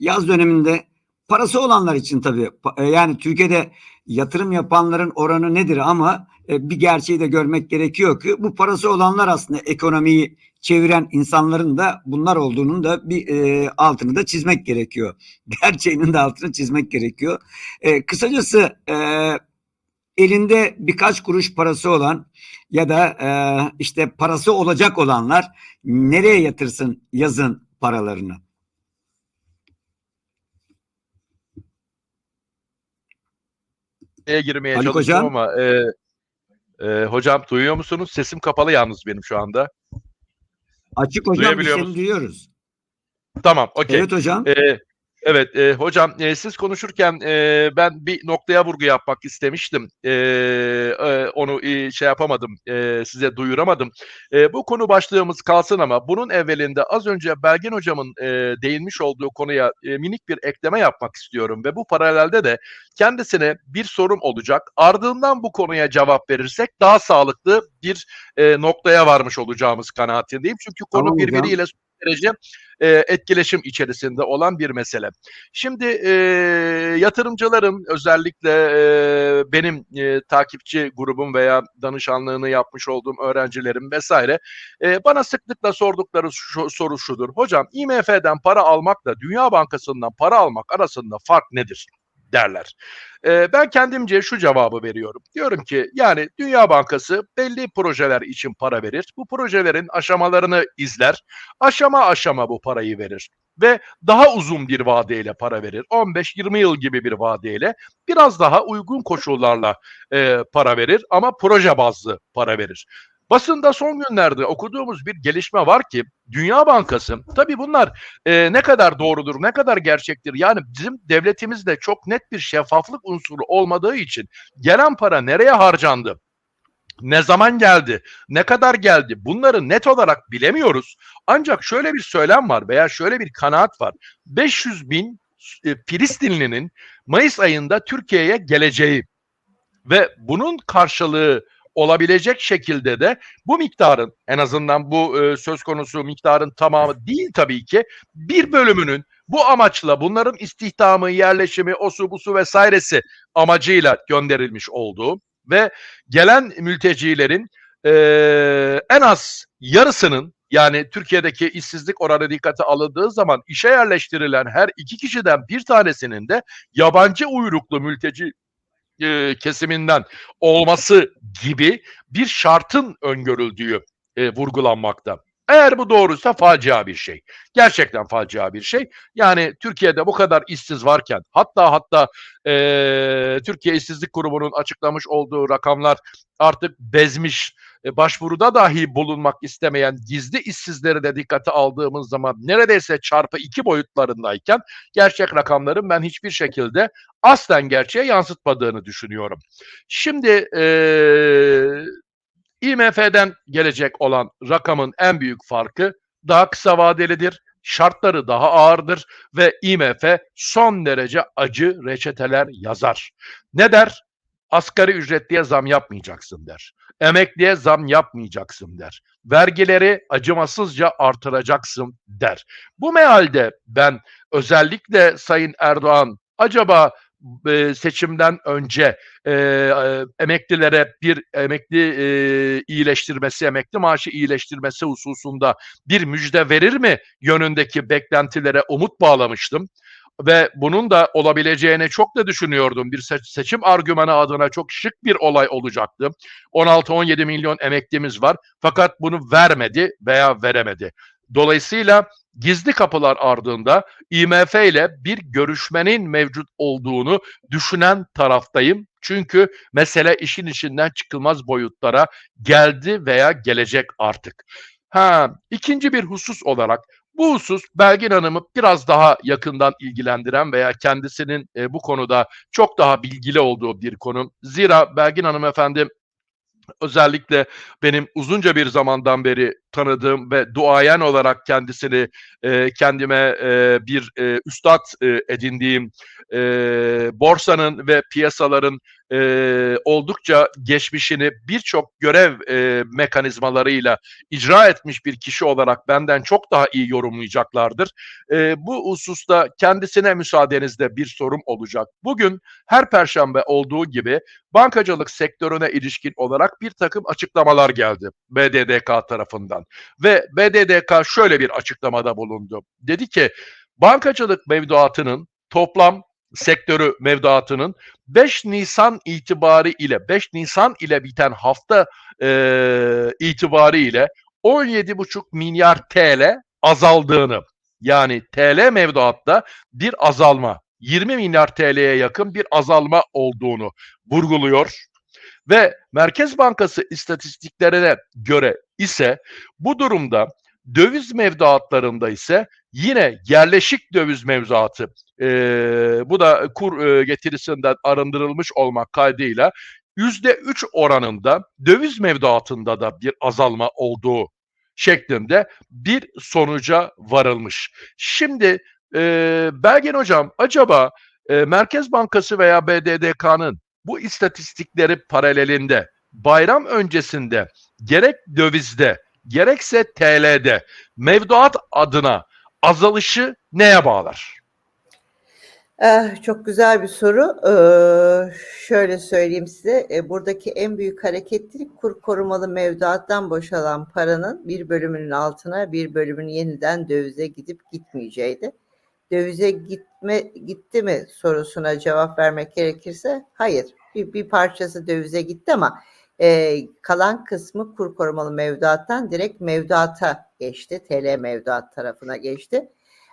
yaz döneminde parası olanlar için tabii e, yani Türkiye'de yatırım yapanların oranı nedir ama e, bir gerçeği de görmek gerekiyor ki bu parası olanlar aslında ekonomiyi çeviren insanların da bunlar olduğunun da bir e, altını da çizmek gerekiyor. Gerçeğinin de altını çizmek gerekiyor. Kısacası elinde birkaç kuruş parası olan ya da işte parası olacak olanlar nereye yatırsın yazın paralarını? Şeye girmeye Haluk çalıştım hocam? ama e, e, hocam duyuyor musunuz? Sesim kapalı yalnız benim şu anda. Açık hocam biz Duyabiliyor seni musun? duyuyoruz. Tamam, okey. Evet hocam. E, evet e, hocam e, siz konuşurken e, ben bir noktaya vurgu yapmak istemiştim. E, e, onu e, şey yapamadım, e, size duyuramadım. E, bu konu başlığımız kalsın ama bunun evvelinde az önce Belgin hocamın e, değinmiş olduğu konuya e, minik bir ekleme yapmak istiyorum ve bu paralelde de kendisine bir sorum olacak. Ardından bu konuya cevap verirsek daha sağlıklı bir e, noktaya varmış olacağımız kanaatindeyim. Çünkü konu Tamam hocam. birbiriyle son derece e, etkileşim içerisinde olan bir mesele. Şimdi e, yatırımcıların özellikle e, benim e, takipçi grubum veya danışanlığını yapmış olduğum öğrencilerim vesaire e, bana sıklıkla sordukları şu, soru şudur. Hocam IMF'den para almakla Dünya Bankası'ndan para almak arasında fark nedir? Derler. E, ben kendimce şu cevabı veriyorum. Diyorum ki yani Dünya Bankası belli projeler için para verir. Bu projelerin aşamalarını izler. Aşama aşama bu parayı verir ve daha uzun bir vadeyle para verir. 15-20 yıl gibi bir vadeyle biraz daha uygun koşullarla e, para verir ama proje bazlı para verir. Basında son günlerde okuduğumuz bir gelişme var ki Dünya Bankası tabii bunlar e, ne kadar doğrudur, ne kadar gerçektir yani bizim devletimizde çok net bir şeffaflık unsuru olmadığı için gelen para nereye harcandı? Ne zaman geldi? Ne kadar geldi? Bunları net olarak bilemiyoruz. Ancak şöyle bir söylem var veya şöyle bir kanaat var. 500 bin e, Filistinlinin Mayıs ayında Türkiye'ye geleceği ve bunun karşılığı olabilecek şekilde de bu miktarın en azından bu e, söz konusu miktarın tamamı değil tabii ki bir bölümünün bu amaçla bunların istihdamı, yerleşimi, osu busu vesairesi amacıyla gönderilmiş olduğu ve gelen mültecilerin e, en az yarısının yani Türkiye'deki işsizlik oranı dikkate alındığı zaman işe yerleştirilen her iki kişiden bir tanesinin de yabancı uyruklu mülteci e, kesiminden olması gibi bir şartın öngörüldüğü e, vurgulanmakta. Eğer bu doğruysa facia bir şey. Gerçekten facia bir şey. Yani Türkiye'de bu kadar işsiz varken hatta hatta e, Türkiye İşsizlik Kurumu'nun açıklamış olduğu rakamlar artık bezmiş e, başvuruda dahi bulunmak istemeyen gizli işsizleri de dikkate aldığımız zaman neredeyse çarpı iki boyutlarındayken gerçek rakamların ben hiçbir şekilde aslen gerçeğe yansıtmadığını düşünüyorum. Şimdi e, IMF'den gelecek olan rakamın en büyük farkı daha kısa vadelidir, şartları daha ağırdır ve IMF son derece acı reçeteler yazar. Ne der? Asgari ücretliye zam yapmayacaksın der. Emekliye zam yapmayacaksın der. Vergileri acımasızca artıracaksın der. Bu mealde ben özellikle Sayın Erdoğan acaba e, seçimden önce e, e, emeklilere bir emekli e, iyileştirmesi, emekli maaşı iyileştirmesi hususunda bir müjde verir mi yönündeki beklentilere umut bağlamıştım ve bunun da olabileceğini çok da düşünüyordum. Bir se- seçim argümanı adına çok şık bir olay olacaktı. 16-17 milyon emeklimiz var fakat bunu vermedi veya veremedi. Dolayısıyla gizli kapılar ardında IMF ile bir görüşmenin mevcut olduğunu düşünen taraftayım. Çünkü mesele işin içinden çıkılmaz boyutlara geldi veya gelecek artık. Ha, ikinci bir husus olarak bu husus Belgin Hanım'ı biraz daha yakından ilgilendiren veya kendisinin e, bu konuda çok daha bilgili olduğu bir konu. Zira Belgin Hanım efendim özellikle benim uzunca bir zamandan beri tanıdığım ve duayen olarak kendisini e, kendime e, bir e, üstad e, edindiğim e, borsanın ve piyasaların e, oldukça geçmişini birçok görev e, mekanizmalarıyla icra etmiş bir kişi olarak benden çok daha iyi yorumlayacaklardır. E, bu hususta kendisine müsaadenizle bir sorum olacak. Bugün her perşembe olduğu gibi bankacılık sektörüne ilişkin olarak bir takım açıklamalar geldi BDDK tarafından. Ve BDDK şöyle bir açıklamada bulundu. Dedi ki bankacılık mevduatının toplam sektörü mevduatının 5 Nisan itibari ile 5 Nisan ile biten hafta e, itibari ile 17,5 milyar TL azaldığını yani TL mevduatta bir azalma 20 milyar TL'ye yakın bir azalma olduğunu vurguluyor ve Merkez Bankası istatistiklerine göre ise bu durumda döviz mevduatlarında ise yine yerleşik döviz mevzuatı e, bu da kur e, getirisinden arındırılmış olmak kaydıyla yüzde üç oranında döviz mevduatında da bir azalma olduğu şeklinde bir sonuca varılmış. Şimdi e, Belgen Hocam acaba e, Merkez Bankası veya BDDK'nın bu istatistikleri paralelinde bayram öncesinde gerek dövizde gerekse TL'de mevduat adına azalışı neye bağlar? Eh, çok güzel bir soru. Ee, şöyle söyleyeyim size. E, buradaki en büyük hareketlilik kur korumalı mevduattan boşalan paranın bir bölümünün altına bir bölümünün yeniden dövize gidip gitmeyeceğiydi. Dövize gitme gitti mi sorusuna cevap vermek gerekirse hayır. Bir, bir parçası dövize gitti ama e, kalan kısmı kur korumalı mevduattan direkt mevduata geçti. TL mevduat tarafına geçti.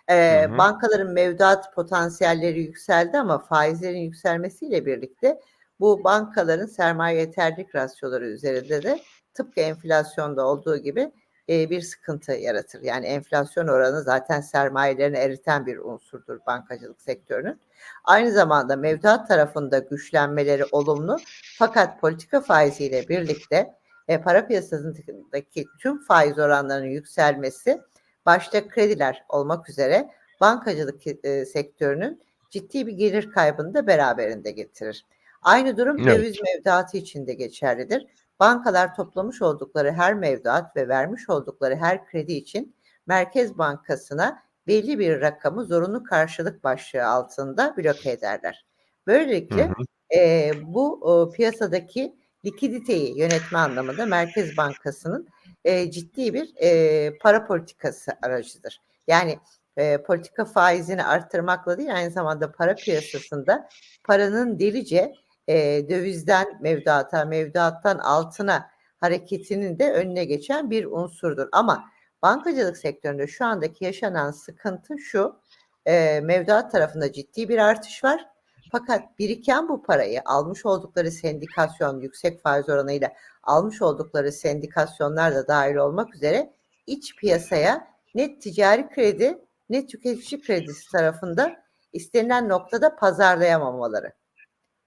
Ee, Hı hı. bankaların mevduat potansiyelleri yükseldi ama faizlerin yükselmesiyle birlikte bu bankaların sermaye yeterlilik rasyoları üzerinde de tıpkı enflasyonda olduğu gibi e, bir sıkıntı yaratır. Yani enflasyon oranı zaten sermayelerini eriten bir unsurdur bankacılık sektörünün. Aynı zamanda mevduat tarafında güçlenmeleri olumlu fakat politika faiziyle birlikte e, para piyasasındaki tüm faiz oranlarının yükselmesi başta krediler olmak üzere bankacılık e, sektörünün ciddi bir gelir kaybını da beraberinde getirir. Aynı durum Evet. döviz mevduatı için de geçerlidir. Bankalar toplamış oldukları her mevduat ve vermiş oldukları her kredi için Merkez Bankası'na belli bir rakamı zorunlu karşılık başlığı altında bloke ederler. Böylelikle Hı hı. e, bu e, piyasadaki likiditeyi yönetme anlamında Merkez Bankası'nın e, ciddi bir e, para politikası aracıdır. Yani e, politika faizini arttırmakla değil aynı zamanda para piyasasında paranın delice e, dövizden mevduata, mevduattan altına hareketinin de önüne geçen bir unsurdur. Ama bankacılık sektöründe şu andaki yaşanan sıkıntı şu, e, mevduat tarafında ciddi bir artış var. Fakat biriken bu parayı almış oldukları sendikasyon yüksek faiz oranıyla almış oldukları sendikasyonlar da dahil olmak üzere iç piyasaya ne ticari kredi ne tüketici kredisi tarafında istenilen noktada pazarlayamamaları.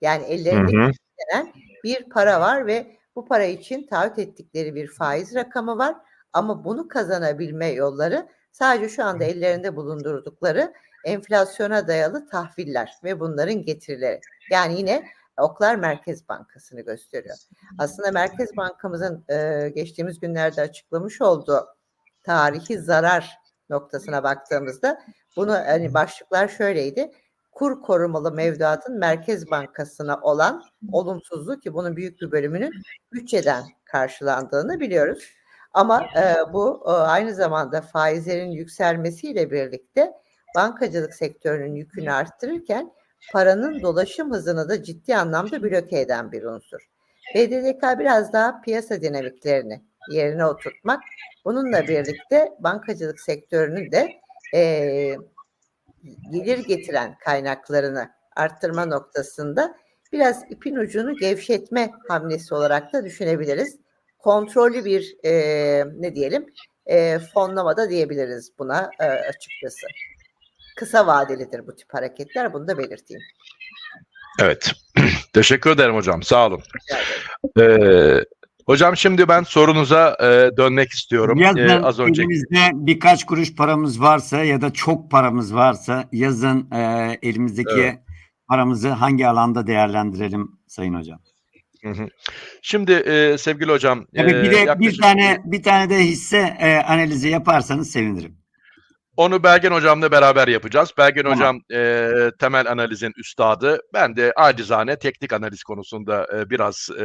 Yani ellerinde istenen bir para var ve bu para için taahhüt ettikleri bir faiz rakamı var ama bunu kazanabilme yolları sadece şu anda ellerinde bulundurdukları enflasyona dayalı tahviller ve bunların getirileri. Yani yine oklar Merkez Bankası'nı gösteriyor. Aslında Merkez Bankamızın e, geçtiğimiz günlerde açıklamış olduğu tarihi zarar noktasına baktığımızda bunu hani başlıklar şöyleydi. Kur korumalı mevduatın Merkez Bankası'na olan olumsuzluğu ki bunun büyük bir bölümünün bütçeden karşılandığını biliyoruz. Ama e, bu e, aynı zamanda faizlerin yükselmesiyle birlikte bankacılık sektörünün yükünü arttırırken paranın dolaşım hızını da ciddi anlamda bloke eden bir unsur. BDDK biraz daha piyasa dinamiklerini yerine oturtmak, bununla birlikte bankacılık sektörünün de e, gelir getiren kaynaklarını arttırma noktasında biraz ipin ucunu gevşetme hamlesi olarak da düşünebiliriz. Kontrollü bir e, ne diyelim e, fonlama da diyebiliriz buna e, açıkçası. Kısa vadelidir bu tip hareketler bunu da belirteyim. Evet. Teşekkür ederim hocam. Sağ olun. Ee, hocam şimdi ben sorunuza e, dönmek istiyorum. Yazın Ee, az önce elimizde birkaç kuruş paramız varsa ya da çok paramız varsa yazın e, elimizdeki Evet. paramızı hangi alanda değerlendirelim Sayın Hocam. Hı hı. Şimdi e, sevgili hocam, Tabii e, bir de yaklaşık- bir tane bir tane de hisse e, analizi yaparsanız sevinirim. Onu Belgen hocamla beraber yapacağız. Belgen Tamam. hocam e, temel analizin üstadı. Ben de acizane teknik analiz konusunda e, biraz e,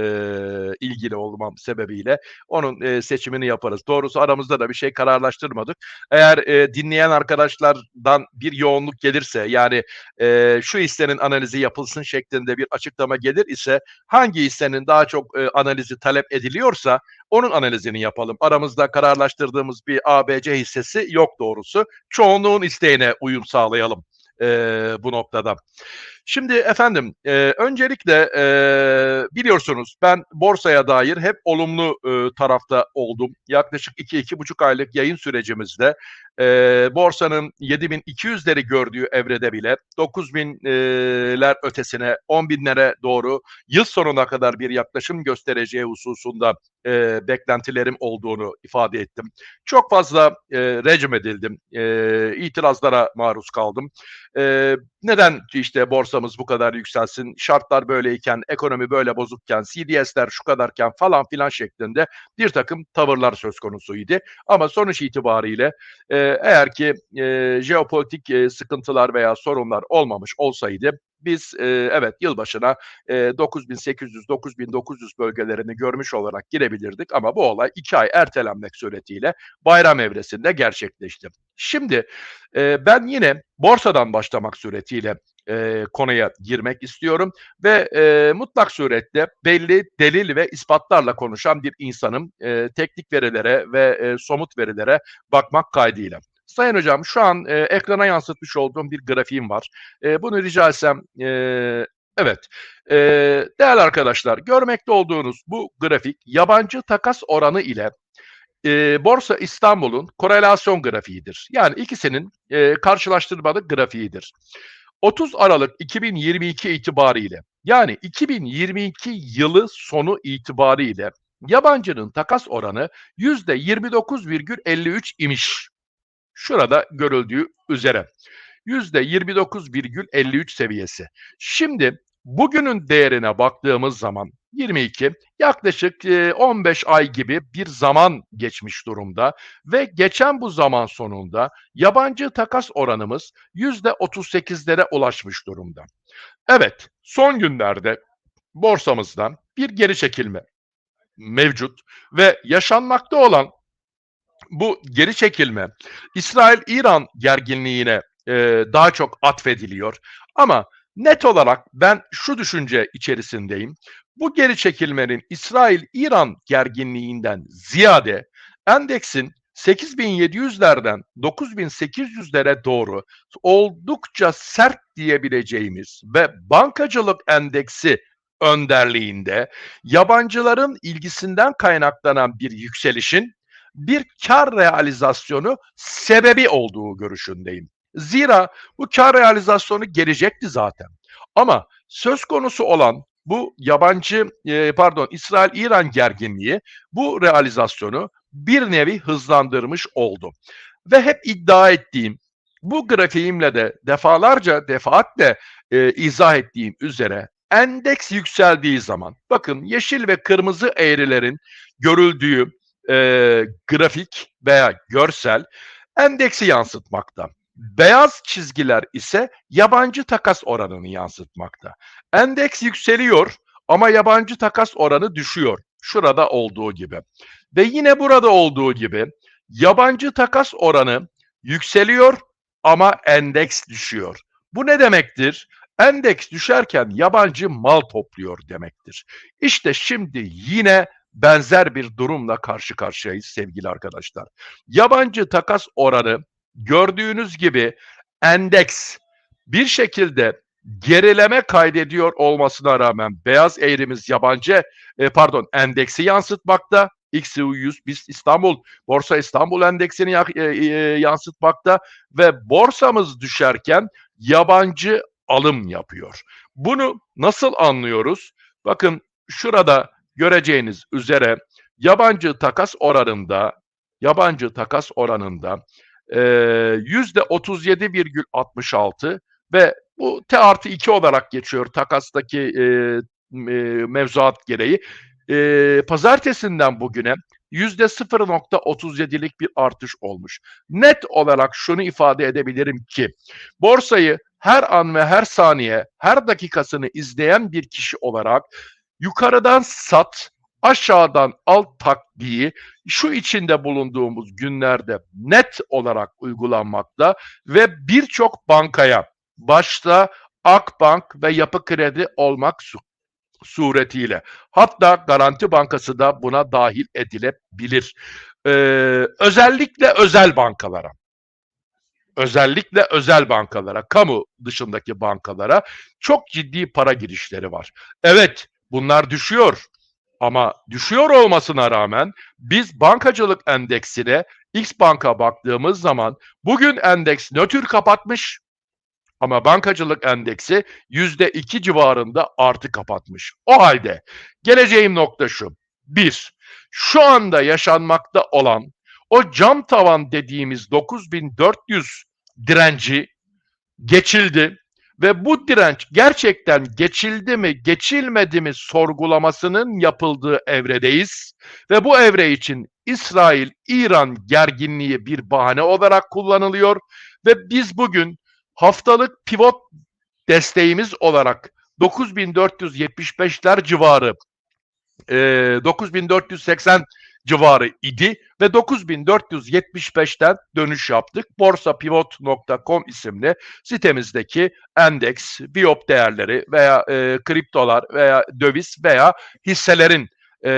ilgili olmam sebebiyle onun e, seçimini yaparız. Doğrusu aramızda da bir şey kararlaştırmadık. Eğer e, dinleyen arkadaşlardan bir yoğunluk gelirse yani e, şu hissenin analizi yapılsın şeklinde bir açıklama gelir ise hangi hissenin daha çok e, analizi talep ediliyorsa onun analizini yapalım. Aramızda kararlaştırdığımız bir ABC hissesi yok doğrusu çoğunluğun isteğine uyum sağlayalım e, bu noktada. Şimdi efendim e, öncelikle e, biliyorsunuz ben borsaya dair hep olumlu e, tarafta oldum. Yaklaşık 2-2,5 aylık yayın sürecimizde e, borsanın 7200'leri gördüğü evrede bile 9000'ler ötesine 10.000'lere doğru yıl sonuna kadar bir yaklaşım göstereceği hususunda e, beklentilerim olduğunu ifade ettim. Çok fazla e, recm edildim, e, itirazlara maruz kaldım. E, neden işte borsamız bu kadar yükselsin, şartlar böyleyken, ekonomi böyle bozukken, CDS'ler şu kadarken falan filan şeklinde bir takım tavırlar söz konusuydu. Ama sonuç itibariyle eğer ki e, jeopolitik e, sıkıntılar veya sorunlar olmamış olsaydı biz e, evet yılbaşına e, 9800-9900 bölgelerini görmüş olarak girebilirdik ama bu olay iki ay ertelenmek suretiyle bayram evresinde gerçekleşti. Şimdi e, ben yine borsadan başlamak suretiyle e, konuya girmek istiyorum ve e, mutlak surette belli delil ve ispatlarla konuşan bir insanım. E, teknik verilere ve e, somut verilere bakmak kaydıyla. Sayın hocam şu an e, ekrana yansıtmış olduğum bir grafiğim var. E, bunu rica etsem e, evet. E, değerli arkadaşlar görmekte olduğunuz bu grafik yabancı takas oranı ile e, Borsa İstanbul'un korelasyon grafiğidir. Yani ikisinin e, karşılaştırmalı grafiğidir. 30 Aralık 2022 itibariyle yani 2022 yılı sonu itibariyle yabancının takas oranı %29,53 imiş. Şurada görüldüğü üzere. %29,53 seviyesi. Şimdi bugünün değerine baktığımız zaman 22 yaklaşık e, 15 ay gibi bir zaman geçmiş durumda ve geçen bu zaman sonunda yabancı takas oranımız %38'lere ulaşmış durumda. Evet, son günlerde borsamızdan bir geri çekilme mevcut ve yaşanmakta olan bu geri çekilme İsrail-İran gerginliğine e, daha çok atfediliyor. Ama net olarak ben şu düşünce içerisindeyim. Bu geri çekilmenin İsrail-İran gerginliğinden ziyade endeksin 8700'lerden 9800'lere doğru oldukça sert diyebileceğimiz ve bankacılık endeksi önderliğinde yabancıların ilgisinden kaynaklanan bir yükselişin bir kar realizasyonu sebebi olduğu görüşündeyim. Zira bu kar realizasyonu gelecekti zaten. Ama söz konusu olan bu yabancı e, pardon İsrail-İran gerginliği bu realizasyonu bir nevi hızlandırmış oldu. Ve hep iddia ettiğim bu grafiğimle de defalarca defaatle e, izah ettiğim üzere endeks yükseldiği zaman bakın yeşil ve kırmızı eğrilerin görüldüğü e, grafik veya görsel endeksi yansıtmakta. Beyaz çizgiler ise yabancı takas oranını yansıtmakta. Endeks yükseliyor ama yabancı takas oranı düşüyor. Şurada olduğu gibi. Ve yine burada olduğu gibi yabancı takas oranı yükseliyor ama endeks düşüyor. Bu ne demektir? Endeks düşerken yabancı mal topluyor demektir. İşte şimdi yine benzer bir durumla karşı karşıyayız sevgili arkadaşlar. Yabancı takas oranı gördüğünüz gibi endeks bir şekilde gerileme kaydediyor olmasına rağmen beyaz eğrimiz yabancı e, pardon endeksi yansıtmakta. XU 100 biz İstanbul Borsa İstanbul endeksini e, e, yansıtmakta ve borsamız düşerken yabancı alım yapıyor. Bunu nasıl anlıyoruz? Bakın şurada göreceğiniz üzere yabancı takas oranında yabancı takas oranında e, yüzde 37,66 ve bu T artı 2 olarak geçiyor takastaki e, e, mevzuat gereği. E, pazartesinden bugüne yüzde 0.37'lik bir artış olmuş. Net olarak şunu ifade edebilirim ki borsayı her an ve her saniye, her dakikasını izleyen bir kişi olarak yukarıdan sat, aşağıdan al taktiği şu içinde bulunduğumuz günlerde net olarak uygulanmakta ve birçok bankaya başta Akbank ve Yapı Kredi olmak su- suretiyle hatta Garanti Bankası da buna dahil edilebilir. Ee, özellikle özel bankalara özellikle özel bankalara, kamu dışındaki bankalara çok ciddi para girişleri var. Evet, bunlar düşüyor. Ama düşüyor olmasına rağmen biz bankacılık endeksine X banka baktığımız zaman bugün endeks nötr kapatmış ama bankacılık endeksi yüzde iki civarında artı kapatmış. O halde geleceğim nokta şu. Bir, şu anda yaşanmakta olan o cam tavan dediğimiz 9400 direnci geçildi ve bu direnç gerçekten geçildi mi, geçilmedi mi sorgulamasının yapıldığı evredeyiz. Ve bu evre için İsrail-İran gerginliği bir bahane olarak kullanılıyor. Ve biz bugün haftalık pivot desteğimiz olarak 9475'ler civarı e, 9480 civarı idi ve 9475'ten dönüş yaptık. borsapivot.com isimli sitemizdeki endeks, biyop değerleri veya e, kriptolar veya döviz veya hisselerin e,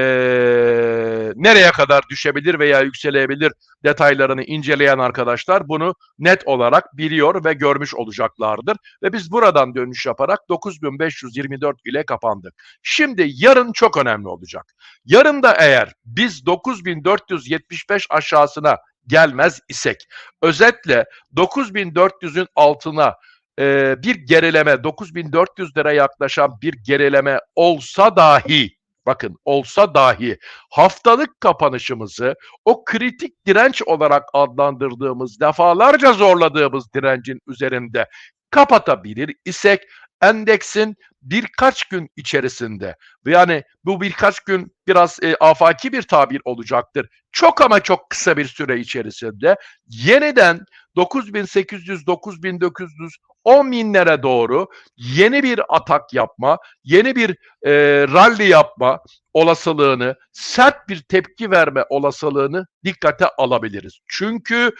nereye kadar düşebilir veya yükselebilir detaylarını inceleyen arkadaşlar bunu net olarak biliyor ve görmüş olacaklardır. Ve biz buradan dönüş yaparak 9524 ile kapandık. Şimdi yarın çok önemli olacak. Yarın da eğer biz 9475 aşağısına gelmez isek, özetle 9400'ün altına e, bir gerileme, 9400 lira yaklaşan bir gerileme olsa dahi, bakın olsa dahi haftalık kapanışımızı o kritik direnç olarak adlandırdığımız, defalarca zorladığımız direncin üzerinde kapatabilir isek endeksin birkaç gün içerisinde yani bu birkaç gün biraz e, afaki bir tabir olacaktır. Çok ama çok kısa bir süre içerisinde yeniden 9800 9900 10 binlere doğru yeni bir atak yapma, yeni bir e, rally yapma olasılığını, sert bir tepki verme olasılığını dikkate alabiliriz. Çünkü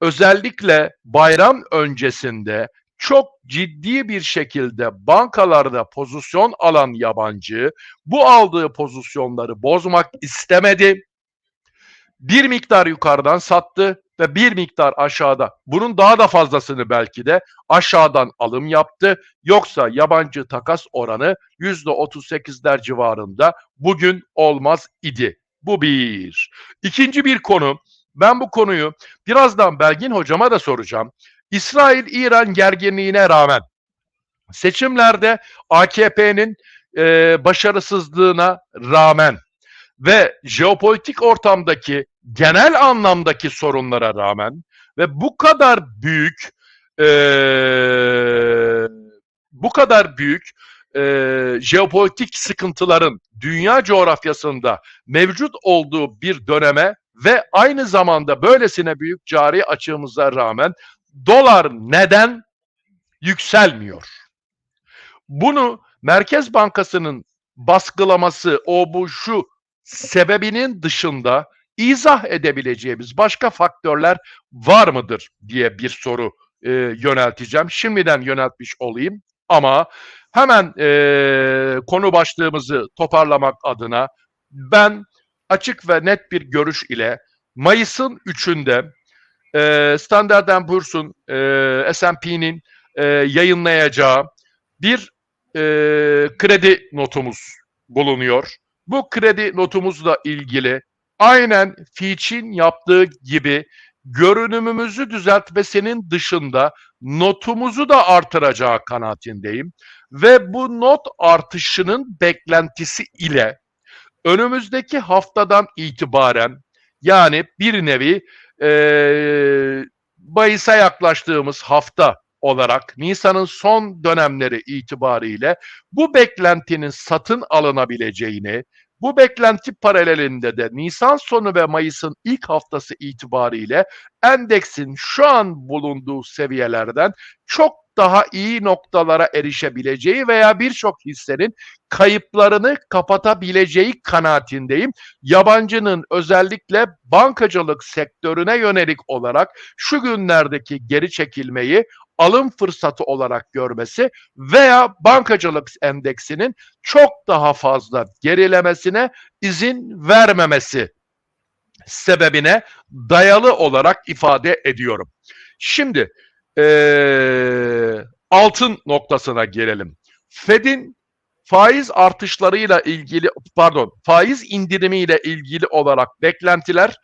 özellikle bayram öncesinde çok ciddi bir şekilde bankalarda pozisyon alan yabancı bu aldığı pozisyonları bozmak istemedi. Bir miktar yukarıdan sattı ve bir miktar aşağıda bunun daha da fazlasını belki de aşağıdan alım yaptı. Yoksa yabancı takas oranı %38'ler civarında bugün olmaz idi. Bu bir. İkinci bir konu ben bu konuyu birazdan Belgin hocama da soracağım. İsrail-İran gerginliğine rağmen seçimlerde AKP'nin e, başarısızlığına rağmen ve jeopolitik ortamdaki genel anlamdaki sorunlara rağmen ve bu kadar büyük e, bu kadar büyük e, jeopolitik sıkıntıların dünya coğrafyasında mevcut olduğu bir döneme ve aynı zamanda böylesine büyük cari açığımıza rağmen dolar neden yükselmiyor? Bunu Merkez Bankası'nın baskılaması, o bu şu sebebinin dışında izah edebileceğimiz başka faktörler var mıdır diye bir soru e, yönelteceğim. Şimdiden yöneltmiş olayım ama hemen e, konu başlığımızı toparlamak adına ben açık ve net bir görüş ile Mayıs'ın 3'ünde e, Standard Poor's'un e, S&P'nin e, yayınlayacağı bir e, kredi notumuz bulunuyor. Bu kredi notumuzla ilgili aynen Fitch'in yaptığı gibi görünümümüzü düzeltmesinin dışında notumuzu da artıracağı kanaatindeyim. Ve bu not artışının beklentisi ile önümüzdeki haftadan itibaren yani bir nevi e, Mayıs'a yaklaştığımız hafta olarak Nisan'ın son dönemleri itibariyle bu beklentinin satın alınabileceğini, bu beklenti paralelinde de Nisan sonu ve Mayıs'ın ilk haftası itibariyle endeksin şu an bulunduğu seviyelerden çok daha iyi noktalara erişebileceği veya birçok hissenin kayıplarını kapatabileceği kanaatindeyim. Yabancının özellikle bankacılık sektörüne yönelik olarak şu günlerdeki geri çekilmeyi alım fırsatı olarak görmesi veya bankacılık endeksinin çok daha fazla gerilemesine izin vermemesi sebebine dayalı olarak ifade ediyorum. Şimdi eee, altın noktasına gelelim. Fed'in faiz artışlarıyla ilgili pardon faiz indirimiyle ilgili olarak beklentiler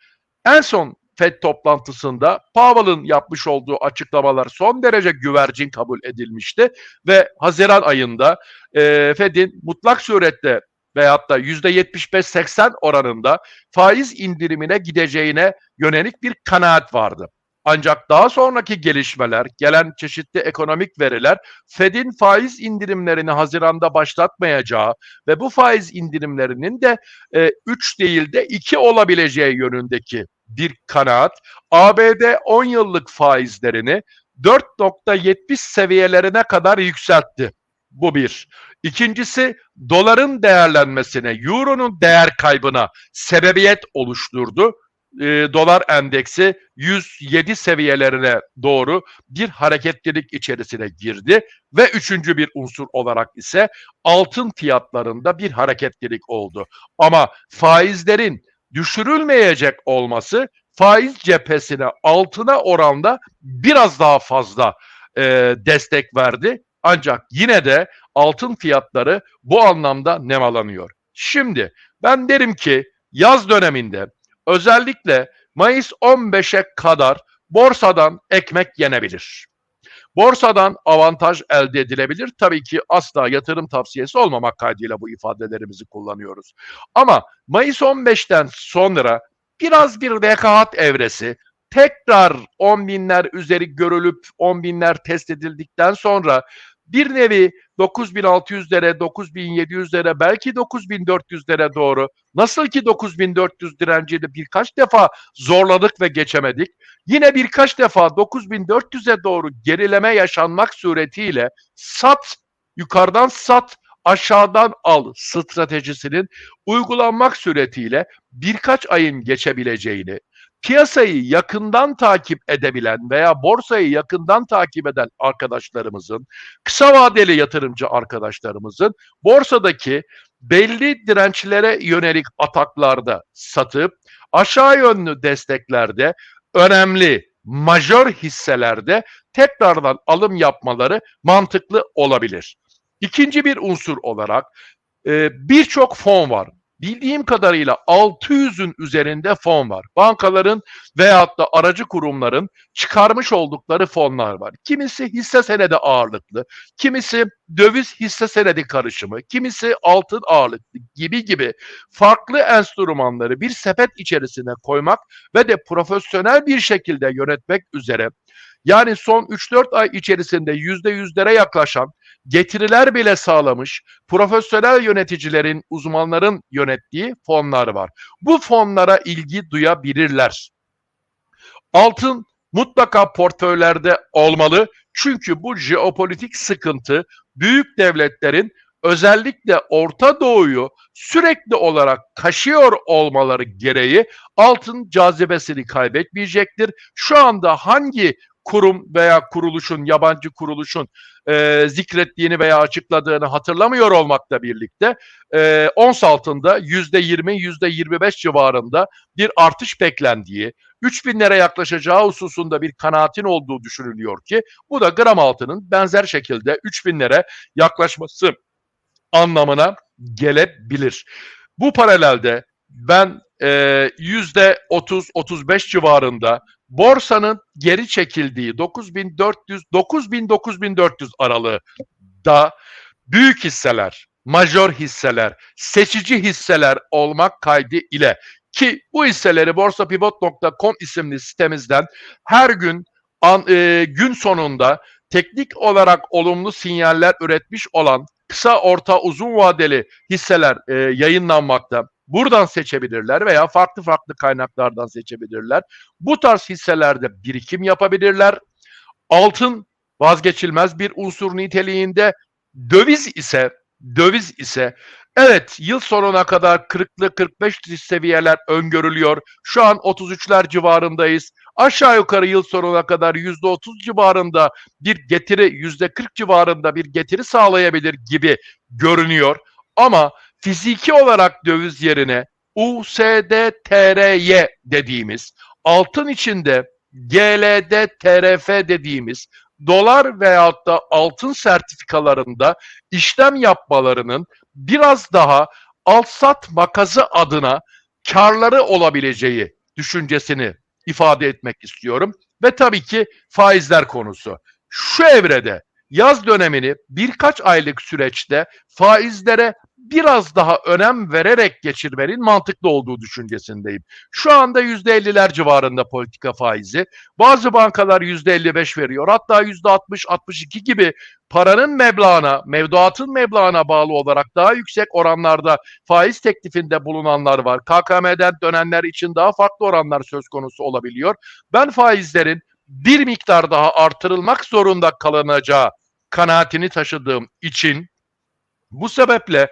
en son FED toplantısında Powell'ın yapmış olduğu açıklamalar son derece güvercin kabul edilmişti ve Haziran ayında e, Fed'in mutlak surette veyahut da %75-80 oranında faiz indirimine gideceğine yönelik bir kanaat vardı. Ancak daha sonraki gelişmeler, gelen çeşitli ekonomik veriler Fed'in faiz indirimlerini Haziran'da başlatmayacağı ve bu faiz indirimlerinin de 3 değil de 2 olabileceği yönündeki bir kanaat. ABD 10 yıllık faizlerini 4.70 seviyelerine kadar yükseltti. Bu bir. İkincisi doların değerlenmesine, euronun değer kaybına sebebiyet oluşturdu. E, dolar endeksi 107 seviyelerine doğru bir hareketlilik içerisine girdi ve üçüncü bir unsur olarak ise altın fiyatlarında bir hareketlilik oldu. Ama faizlerin düşürülmeyecek olması faiz cephesine altına oranda biraz daha fazla e, destek verdi. Ancak yine de altın fiyatları bu anlamda nemalanıyor. Şimdi ben derim ki yaz döneminde özellikle Mayıs 15'e kadar borsadan ekmek yenebilir. Borsadan avantaj elde edilebilir. Tabii ki asla yatırım tavsiyesi olmamak kaydıyla bu ifadelerimizi kullanıyoruz. Ama Mayıs 15'ten sonra biraz bir vekahat evresi tekrar 10 binler üzeri görülüp 10 binler test edildikten sonra bir nevi 9600'lere, 9700'lere, belki 9400'lere doğru nasıl ki 9400 direncini birkaç defa zorladık ve geçemedik. Yine birkaç defa 9400'e doğru gerileme yaşanmak suretiyle sat, yukarıdan sat, aşağıdan al stratejisinin uygulanmak suretiyle birkaç ayın geçebileceğini, piyasayı yakından takip edebilen veya borsayı yakından takip eden arkadaşlarımızın, kısa vadeli yatırımcı arkadaşlarımızın borsadaki belli dirençlere yönelik ataklarda satıp aşağı yönlü desteklerde önemli majör hisselerde tekrardan alım yapmaları mantıklı olabilir. İkinci bir unsur olarak birçok fon var. Bildiğim kadarıyla 600'ün üzerinde fon var. Bankaların veyahut da aracı kurumların çıkarmış oldukları fonlar var. Kimisi hisse senedi ağırlıklı, kimisi döviz hisse senedi karışımı, kimisi altın ağırlıklı gibi gibi farklı enstrümanları bir sepet içerisine koymak ve de profesyonel bir şekilde yönetmek üzere yani son 3-4 ay içerisinde %100'lere yaklaşan getiriler bile sağlamış profesyonel yöneticilerin, uzmanların yönettiği fonlar var. Bu fonlara ilgi duyabilirler. Altın mutlaka portföylerde olmalı. Çünkü bu jeopolitik sıkıntı büyük devletlerin özellikle Orta Doğu'yu sürekli olarak kaşıyor olmaları gereği altın cazibesini kaybetmeyecektir. Şu anda hangi kurum veya kuruluşun, yabancı kuruluşun e, zikrettiğini veya açıkladığını hatırlamıyor olmakla birlikte e, ons altında yüzde yirmi, yüzde yirmi beş civarında bir artış beklendiği, 3000'lere yaklaşacağı hususunda bir kanaatin olduğu düşünülüyor ki bu da gram altının benzer şekilde 3000'lere yaklaşması anlamına gelebilir. Bu paralelde ben yüzde 30-35 civarında borsanın geri çekildiği 9400 9000 9400 aralığı da büyük hisseler, majör hisseler, seçici hisseler olmak kaydı ile ki bu hisseleri borsapivot.com isimli sitemizden her gün an, e, gün sonunda teknik olarak olumlu sinyaller üretmiş olan kısa, orta, uzun vadeli hisseler e, yayınlanmakta. Buradan seçebilirler veya farklı farklı kaynaklardan seçebilirler. Bu tarz hisselerde birikim yapabilirler. Altın vazgeçilmez bir unsur niteliğinde. Döviz ise döviz ise evet yıl sonuna kadar 40'lı 45 seviyeler öngörülüyor. Şu an 33'ler civarındayız. Aşağı yukarı yıl sonuna kadar %30 civarında bir getiri, %40 civarında bir getiri sağlayabilir gibi görünüyor. Ama fiziki olarak döviz yerine USD-TRY dediğimiz altın içinde GLD TRF dediğimiz dolar veyahut da altın sertifikalarında işlem yapmalarının biraz daha alsat makazı adına karları olabileceği düşüncesini ifade etmek istiyorum. Ve tabii ki faizler konusu. Şu evrede yaz dönemini birkaç aylık süreçte faizlere biraz daha önem vererek geçirmenin mantıklı olduğu düşüncesindeyim. Şu anda %50'ler civarında politika faizi. Bazı bankalar %55 veriyor. Hatta %60-62 gibi paranın meblağına, mevduatın meblağına bağlı olarak daha yüksek oranlarda faiz teklifinde bulunanlar var. KKM'den dönenler için daha farklı oranlar söz konusu olabiliyor. Ben faizlerin bir miktar daha artırılmak zorunda kalınacağı kanaatini taşıdığım için bu sebeple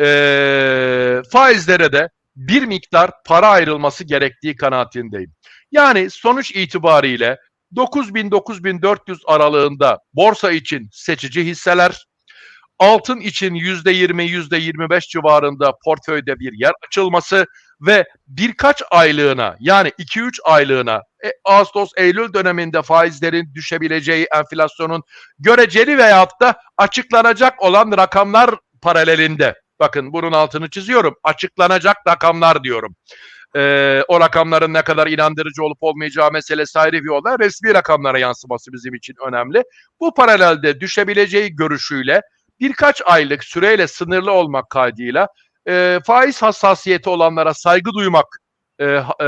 eee, faizlere de bir miktar para ayrılması gerektiği kanaatindeyim. Yani sonuç itibariyle 9000-9400 aralığında borsa için seçici hisseler, altın için %20, %25 civarında portföyde bir yer açılması ve birkaç aylığına yani 2-3 aylığına e, Ağustos-Eylül döneminde faizlerin düşebileceği enflasyonun göreceli veyahut da açıklanacak olan rakamlar paralelinde. Bakın bunun altını çiziyorum. Açıklanacak rakamlar diyorum. Ee, o rakamların ne kadar inandırıcı olup olmayacağı meselesi ayrı bir olay. Resmi rakamlara yansıması bizim için önemli. Bu paralelde düşebileceği görüşüyle birkaç aylık süreyle sınırlı olmak kaydıyla e, faiz hassasiyeti olanlara saygı duymak e, e,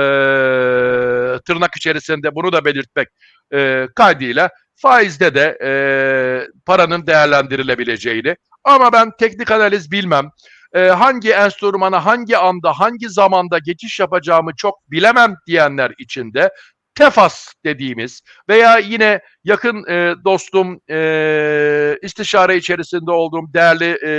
tırnak içerisinde bunu da belirtmek e, kaydıyla faizde de e, paranın değerlendirilebileceğini ama ben teknik analiz bilmem. E, hangi enstrümana hangi anda hangi zamanda geçiş yapacağımı çok bilemem diyenler için de tefas dediğimiz veya yine yakın e, dostum e, istişare içerisinde olduğum değerli e,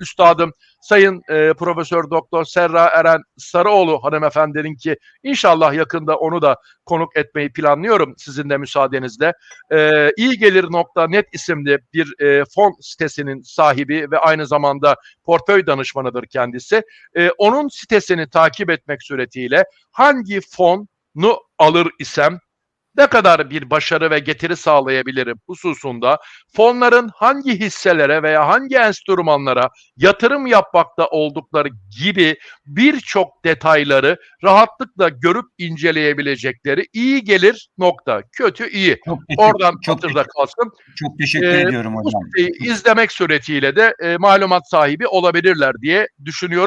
üstadım Sayın e, Profesör Doktor Serra Eren Sarıoğlu hanımefendinin ki inşallah yakında onu da konuk etmeyi planlıyorum sizin de müsaadenizle. E, iyigelir.net isimli bir e, fon sitesinin sahibi ve aynı zamanda portföy danışmanıdır kendisi. E, onun sitesini takip etmek suretiyle hangi fonu alır isem ne kadar bir başarı ve getiri sağlayabilirim hususunda fonların hangi hisselere veya hangi enstrümanlara yatırım yapmakta oldukları gibi birçok detayları rahatlıkla görüp inceleyebilecekleri iyi gelir nokta. Kötü iyi. Çok Oradan çok, hatırda kalsın. çok teşekkür Ee, ediyorum Bu hocam. siteyi izlemek suretiyle de e, malumat sahibi olabilirler diye düşünüyorum.